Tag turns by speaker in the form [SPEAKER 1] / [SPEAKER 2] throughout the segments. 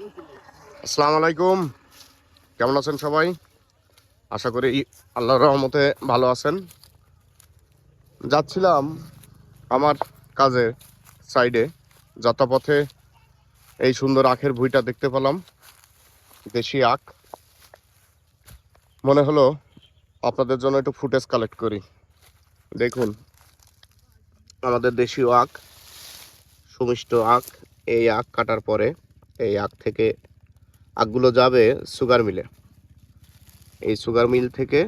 [SPEAKER 1] আসসালামু আলাইকুম। কেমন আছেন সবাই? আশা করি আল্লাহর রহমতে ভালো আছেন। যাচ্ছিলাম আমার কাজে সাইডে যাত্রাপথে এই সুন্দর আখের ভুঁইটা দেখতে পেলাম, দেশি আখ। মনে হলো আপনাদের জন্য একটু ফুটেজ কালেক্ট করি। দেখুন, আমাদের দেশীয় আখ, সুমিষ্ট আখ, এই আখ কাটার পরে এই আখ থেকে আখগুলো যাবে সুগার মিলে এই সুগার মিল থেকে,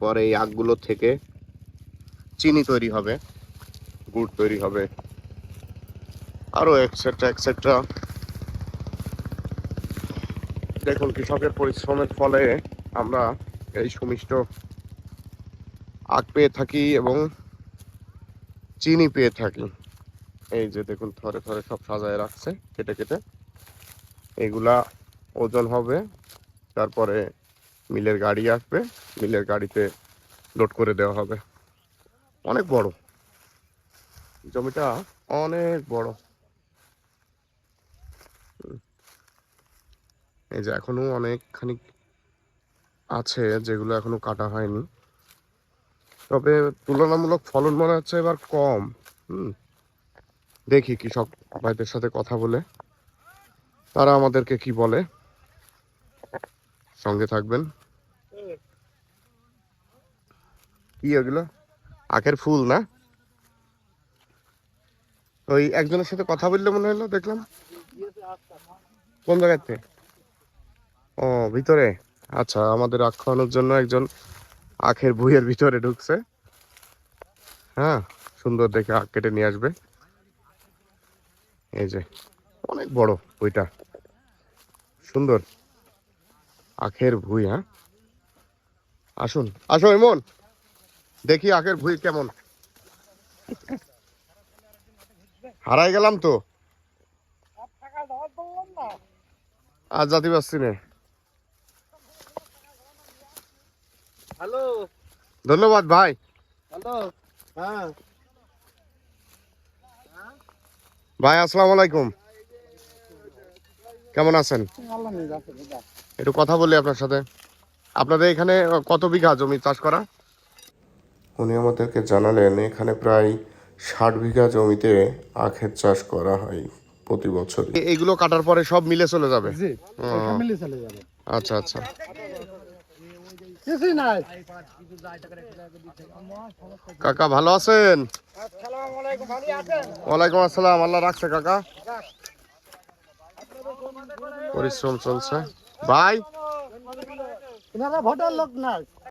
[SPEAKER 1] পরে এই আখগুলো থেকে চিনি তৈরি হবে, গুড় তৈরি হবে আরও এক্সেট্রা এক্সেট্রা দেখুন, কৃষকের পরিশ্রমের ফলে আমরা এই সুমিষ্ট আখ পেয়ে থাকি এবং চিনি পেয়ে থাকি। এই যে দেখুন, থরে থরে সব সাজায় রাখছে, কেটে কেটে। এগুলা ওজন হবে। তারপরে মিলের গাড়ি আসবে। মিলের গাড়িতে লোড করে দেওয়া হবে। অনেক বড়। জমিটা অনেক বড়। এই যে এখনও অনেকখানি আছে যেগুলো এখনও কাটা হয়নি। তবে তুলনামূলক ফলন মনে হচ্ছে এবার কম। হুম। দেখি কৃষক ভাইদের সাথে কথা বলে। তারা আমাদেরকে কি বলে? সঙ্গে থাকবেন। কি ওগুলো আখের ফুল, না? ওই একজনের সাথে কথা বললে মনে হলো, দেখলাম। কোন জায়গাতে ও, ভিতরে। আচ্ছা আমাদের আখ খাওয়ানোর জন্য একজন আখের বইয়ের ভিতরে ঢুকছে। হ্যাঁ সুন্দর দেখে আখ কেটে নিয়ে আসবে। এই যে অনেক বড় বইটা সুন্দর। আখের ভুই হ্যাঁ? আসুন আসো এমন দেখি আখের ভুই কেমন। হারাই গেলাম তো। আর জাতি পারছি না
[SPEAKER 2] হ্যালো।
[SPEAKER 1] ধন্যবাদ ভাই।
[SPEAKER 2] হ্যালো হ্যাঁ।
[SPEAKER 1] ভাই আসসালামু আলাইকুম। কেমন আছেন? একটু কথা বলি আপনার সাথে। আপনাদের এখানে কত বিঘা জমি চাষ করা? উনি আমাদেরকে জানালেন এখানে প্রায় ষাট বিঘা জমিতে আখের চাষ করা হয় প্রতি বছর এইগুলো কাটার পরে সব মিলে চলে যাবে?
[SPEAKER 2] জি চলে যাবে।
[SPEAKER 1] আচ্ছা আচ্ছা।
[SPEAKER 2] কিছুই নাই।
[SPEAKER 1] কাকা ভালো আছেন?
[SPEAKER 2] ভালো আছেন?
[SPEAKER 1] ওয়ালাইকুম আসসালাম। আল্লাহ রাখছে কাকা। পরিশ্রম চলছে। ভাই!
[SPEAKER 2] ভোটার লোক নাই।